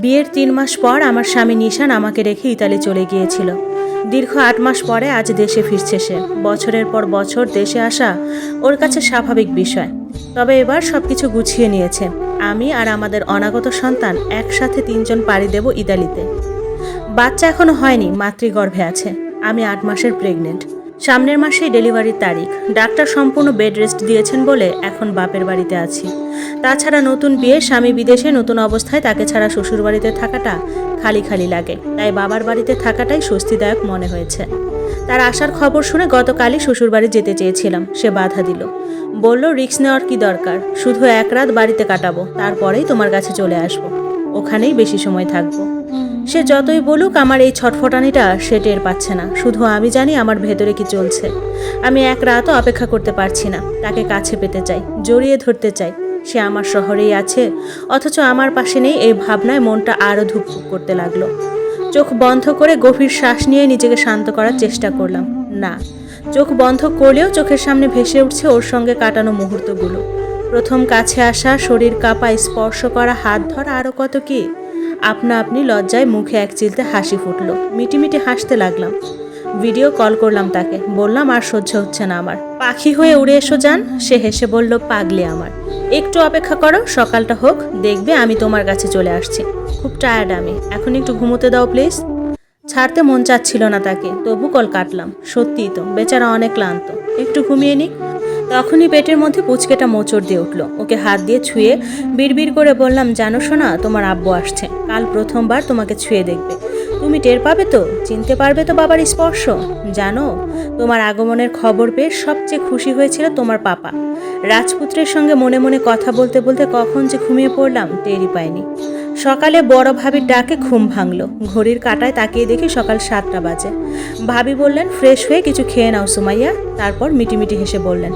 বিয়ের তিন মাস পর আমার স্বামী নিশান আমাকে রেখে ইতালি চলে গিয়েছিল। দীর্ঘ আট মাস পরে আজ দেশে ফিরছে সে। বছরের পর বছর দেশে আসা ওর কাছে স্বাভাবিক বিষয়। তবে এবার সব কিছু গুছিয়ে নিয়েছে। আমি আর আমাদের অনাগত সন্তান একসাথে তিনজন পাড়ি দেব ইতালিতে। বাচ্চা এখনও হয়নি, মাতৃগর্ভে আছে। আমি আট মাসের প্রেগনেন্ট সামনের মাসেই ডেলিভারির তারিখ। ডাক্তার সম্পূর্ণ বেড রেস্ট দিয়েছেন বলে এখন বাপের বাড়িতে আছি। তাছাড়া নতুন বিয়ে, স্বামী বিদেশে নতুন অবস্থায় তাকে ছাড়া শ্বশুর বাড়িতে থাকাটা খালি খালি লাগে। তাই বাবার বাড়িতে থাকাটাই স্বস্তিদায়ক মনে হয়েছে। তার আসার খবর শুনে গতকালই শ্বশুরবাড়ি যেতে চেয়েছিলাম। সে বাধা দিল। বলল রিক্স নেওয়ার কি দরকার? শুধু এক রাত বাড়িতে কাটাবো, তারপরেই তোমার কাছে চলে আসব। ওখানেই বেশি সময় থাকব। সে যতই বলুক আমার এই ছটফটানিটা সে টের পাচ্ছে না। শুধু আমি জানি আমার ভেতরে কি চলছে। আমি এক রাতও অপেক্ষা করতে পারছি না। তাকে কাছে পেতে চাই, জড়িয়ে ধরতে চাই। সে আমার শহরেই আছে, অথচ আমার পাশে নেই এই ভাবনায় মনটা আরও ধুকপুক করতে লাগল। চোখ বন্ধ করে গভীর শ্বাস নিয়ে নিজেকে শান্ত করার চেষ্টা করলাম। না, চোখ বন্ধ করলেও চোখের সামনে ভেসে উঠছে ওর সঙ্গে কাটানো মুহূর্তগুলো। প্রথম কাছে আসা, শরীর কাঁপা স্পর্শ করা, হাত ধরা আরও কত কি? আপনা আপনি লজ্জায় মুখে এক চিলতে হাসি ফুটলো। মিটিমিটি হাসতে লাগলাম। ভিডিও কল করলাম তাকে। বললাম, আর সহ্য হচ্ছে না আমার। পাখি হয়ে উড়ে এসো যান। সে হেসে বলল, পাগলি আমার। একটু অপেক্ষা করো, সকালটা হোক। দেখবে আমি তোমার কাছে চলে আসছি। খুব টায়ার্ড আমি। এখন একটু ঘুমোতে দাও প্লিজ ছাড়তে মন চাচ্ছিল না তাকে। তবু কল কাটলাম। সত্যিই তো, বেচারা অনেক ক্লান্ত। একটু ঘুমিয়ে নিক। তখনই পেটের মধ্যে পুচকেটা মোচড় দিয়ে উঠল। ওকে হাত দিয়ে ছুঁয়ে বিড়বিড় করে বললাম, জানো শোনা তোমার আব্বু আসছে। কাল প্রথমবার তোমাকে ছুঁয়ে দেখবে। তুমি টের পাবে তো? চিনতে পারবে তো বাবার স্পর্শ? জানো, তোমার আগমনের খবর পেয়ে সবচেয়ে খুশি হয়েছিল তোমার পাপা। রাজপুত্রের সঙ্গে মনে মনে কথা বলতে বলতে কখন যে ঘুমিয়ে পড়লাম, টেরই পাইনি। সকালে বড় ভাবির ডাকে ঘুম ভাঙলো। ঘড়ির কাঁটায় তাকিয়ে দেখি সকাল সাতটা বাজে। ভাবি বললেন, ফ্রেশ হয়ে কিছু খেয়ে নাও সুমাইয়া। তারপর মিটিমিটি হেসে বললেন,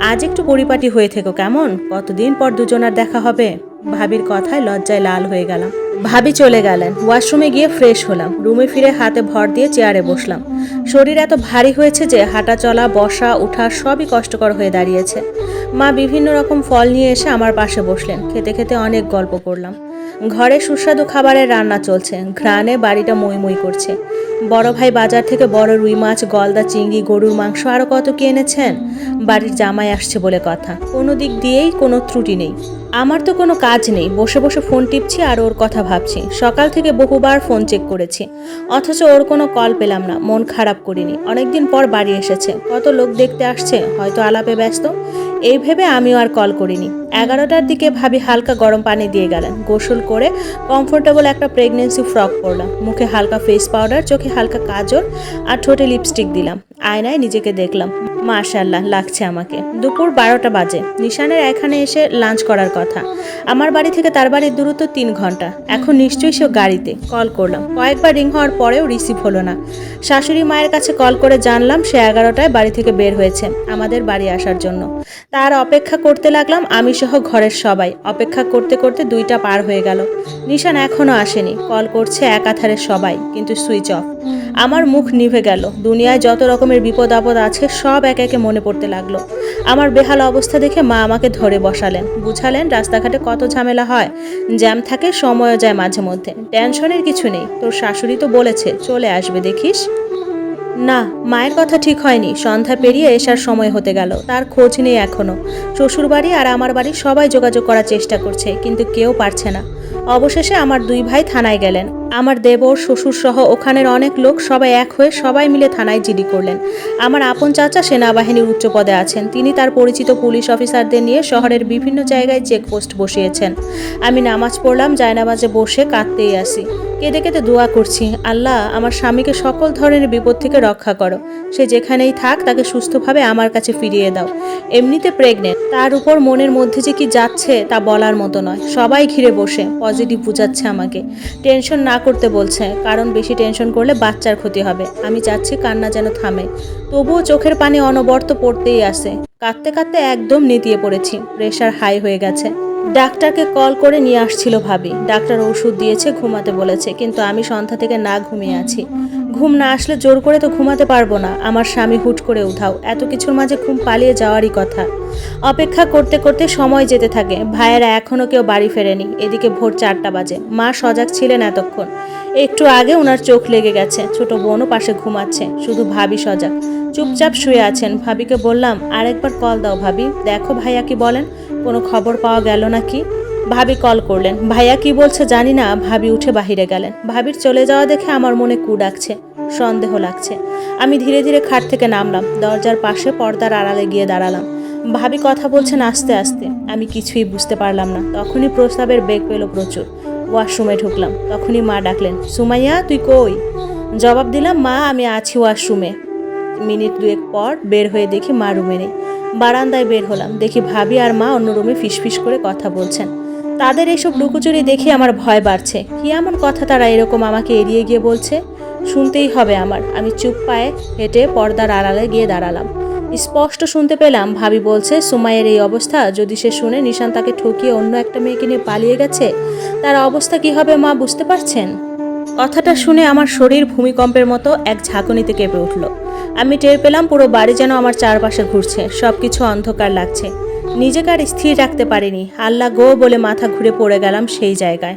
আজ একটু পরিপাটি হয়ে থেকো কেমন? কতদিন পর দুজনার দেখা হবে? ভাবির কথায় লজ্জায় লাল হয়ে গেলাম। ভাবি চলে গেলেন। ওয়াশরুমে গিয়ে ফ্রেশ হলাম। রুমে ফিরে হাতে ভর দিয়ে চেয়ারে বসলাম। শরীর এত ভারী হয়েছে যে হাঁটা চলা, বসা ওঠা সবই কষ্টকর হয়ে দাঁড়িয়েছে। মা বিভিন্ন রকম ফল নিয়ে এসে আমার পাশে বসলেন। খেতে খেতে অনেক গল্প করলাম। ঘরে সুস্বাদু খাবারের রান্না চলছে। ঘ্রাণে বাড়িটা মই করছে। বড় ভাই বাজার থেকে বড় রুই মাছ, গলদা চিংড়ি, গরুর মাংস আরও কত কি এনেছেন? বাড়ির জামাই আসছে বলে কথা। কোনো দিক দিয়েই কোনো ত্রুটি নেই। আমার তো কোনো কাজ নেই। বসে বসে ফোন টিপছি আর ওর কথা ভাবছি। সকাল থেকে বহুবার ফোন চেক করেছি। অথচ ওর কোনো কল পেলাম না। মন খারাপ করিনি। অনেকদিন পর বাড়ি এসেছে। কত লোক দেখতে আসছে? হয়তো আলাপে ব্যস্ত। এই ভেবে আমিও আর কল করিনি। এগারোটার দিকে ভাবি হালকা গরম পানি দিয়ে গেলেন। গোসল করে কমফোর্টেবল একটা প্রেগনেন্সি ফ্রক পরলাম। মুখে হালকা ফেস পাউডার চোখে হালকা কাজল আর ঠোঁটে লিপস্টিক দিলাম। আয়নায় নিজেকে দেখলাম। মাশাল্লাহ লাগছে আমাকে। দুপুর বারোটা বাজে। নিশানের এখানে এসে লাঞ্চ করার কথা। আমার বাড়ি থেকে তার বাড়ির দূরত্ব তিন ঘণ্টা। এখন নিশ্চয়ই সে গাড়িতে কল করলাম। কয়েকবার রিং হওয়ার পরেও রিসিভ হলো না। শাশুড়ি মায়ের কাছে কল করে জানলাম সে এগারোটায় বাড়ি থেকে বের হয়েছে আমাদের বাড়ি আসার জন্য। তার অপেক্ষা করতে লাগলাম আমি সহ ঘরের সবাই। অপেক্ষা করতে করতে দুইটা পার হয়ে গেল। নিশান এখনও আসেনি। কল করছে একাধারে সবাই, কিন্তু সুইচ অফ আমার মুখ নিভে গেল। দুনিয়ায় যত রকমের বিপদ আপদ আছে, সব এক একে একে মনে পড়তে লাগল। আমার বেহাল অবস্থা দেখে মা আমাকে ধরে বসালেন। বুঝালেন রাস্তাঘাটে কত ঝামেলা হয়। জ্যাম থাকে, সময়ও যায় মাঝে মধ্যে। টেনশনের কিছু নেই। তোর শাশুড়ি তো বলেছে, চলে আসবে, দেখিস? না, মায়ের কথা ঠিক হয়নি। সন্ধ্যা পেরিয়ে এসার সময় হতে গেল। তার খোঁজ নেই এখনও। শ্বশুরবাড়ি আর আমার বাড়ি সবাই যোগাযোগ করার চেষ্টা করছে, কিন্তু কেউ পারছে না। অবশেষে আমার দুই ভাই থানায় গেলেন। আমার দেবর, শ্বশুর সহ ওখানের অনেক লোক সবাই এক হয়ে সবাই মিলে থানায় জিডি করলেন। আমার আপন চাচা সেনাবাহিনীর উচ্চ পদে আছেন। তিনি তার পরিচিত পুলিশ অফিসারদের নিয়ে শহরের বিভিন্ন জায়গায় চেকপোস্ট বসিয়েছেন। আমি নামাজ পড়লাম, জায়নামাজে বসে কাঁদতেই আসি। কেঁদে কেঁদে দোয়া করছি, আল্লাহ, আমার স্বামীকে সকল ধরনের বিপদ থেকে রক্ষা করো। সে যেখানেই থাক, তাকে সুস্থভাবে আমার কাছে ফিরিয়ে দাও। এমনিতে প্রেগনেন্ট তার উপর মনের মধ্যে যে কি যাচ্ছে, তা বলার মতো নয়। সবাই ঘিরে বসে পজিটিভ বুঝাচ্ছে আমাকে। টেনশন না করতে বলছে, কারণ বেশি টেনশন করলে বাচ্চার ক্ষতি হবে। আমি চাচ্ছি কান্না যেন থামে। তবুও চোখের পানি অনবর্ত পড়তেই আসে। কাঁদতে কাঁদতে একদম নেতিয়ে পড়েছি। প্রেশার হাই হয়ে গেছে। ডাক্তারকে কল করে নিয়ে আসছিল ভাবি। ডাক্তার ওষুধ দিয়েছে, ঘুমাতে বলেছে, কিন্তু আমি সন্ধ্যা থেকে না ঘুমিয়ে আছি। ঘুম না আসলে জোর করে তো ঘুমাতে পারব না। আমার স্বামী হুট করে উঠাও এত কিছুর মাঝে ঘুম পালিয়ে যাওয়ারই কথা। অপেক্ষা করতে করতে সময় যেতে থাকে। ভাইয়েরা এখনও কেউ বাড়ি ফেরেনি। এদিকে ভোর চারটা বাজে। মা সজাগ ছিলেন এতক্ষণ। একটু আগে ওনার চোখ লেগে গেছে। ছোট বোনও পাশে ঘুমাচ্ছে। শুধু ভাবি সজাগ। চুপচাপ শুয়ে আছেন। ভাবিকে বললাম, আরেকবার কল দাও ভাবি। দেখো ভাইয়া কি বলেন। কোনো খবর পাওয়া গেল নাকি? ভাবি কল করলেন। ভাইয়া কি বলছে জানি না। ভাবি উঠে বাহিরে গেলেন। ভাবির চলে যাওয়া দেখে আমার মনে কু ডাকছে। সন্দেহ লাগছে। আমি ধীরে ধীরে খাট থেকে নামলাম। দরজার পাশে পর্দার আড়ালে গিয়ে দাঁড়ালাম। ভাবি কথা বলছেন আস্তে আস্তে। আমি কিছুই বুঝতে পারলাম না। তখনই প্রস্তাবের বেগ পেল প্রচুর। ওয়াশরুমে ঢুকলাম। তখনই মা ডাকলেন, সুমাইয়া, তুই কই? জবাব দিলাম, মা, আমি আছি ওয়াশরুমে। মিনিট দুয়েক পর বের হয়ে দেখি মা রুমে নেই। বারান্দায় বের হলাম। দেখি ভাবি আর মা অন্য রুমে ফিসফিস করে কথা বলছেন। তাদের এইসব লুকোচুরি দেখে আমার ভয় বাড়ছে। কি এমন কথা তারা এরকম আমাকে এড়িয়ে গিয়ে বলছে? শুনতেই হবে আমার। আমি চুপ পায়ে হেঁটে পর্দার আড়ালে গিয়ে দাঁড়ালাম। স্পষ্ট শুনতে পেলাম, ভাবি বলছে, সুমাইয়ের এই অবস্থা, যদি সে শুনে নিশান তাকে ঠকিয়ে অন্য একটা মেয়েকে নিয়ে পালিয়ে গেছে, তার অবস্থা কি হবে মা, বুঝতে পারছেন? কথাটা শুনে আমার শরীর ভূমিকম্পের মতো এক ঝাঁকুনিতে কেঁপে উঠল। আমি টের পেলাম পুরো বাড়ি যেন আমার চারপাশে ঘুরছে সব কিছু অন্ধকার লাগছে। নিজেকে আর স্থির রাখতে পারিনি। আল্লাহ গো বলে মাথা ঘুরে পড়ে গেলাম সেই জায়গায়।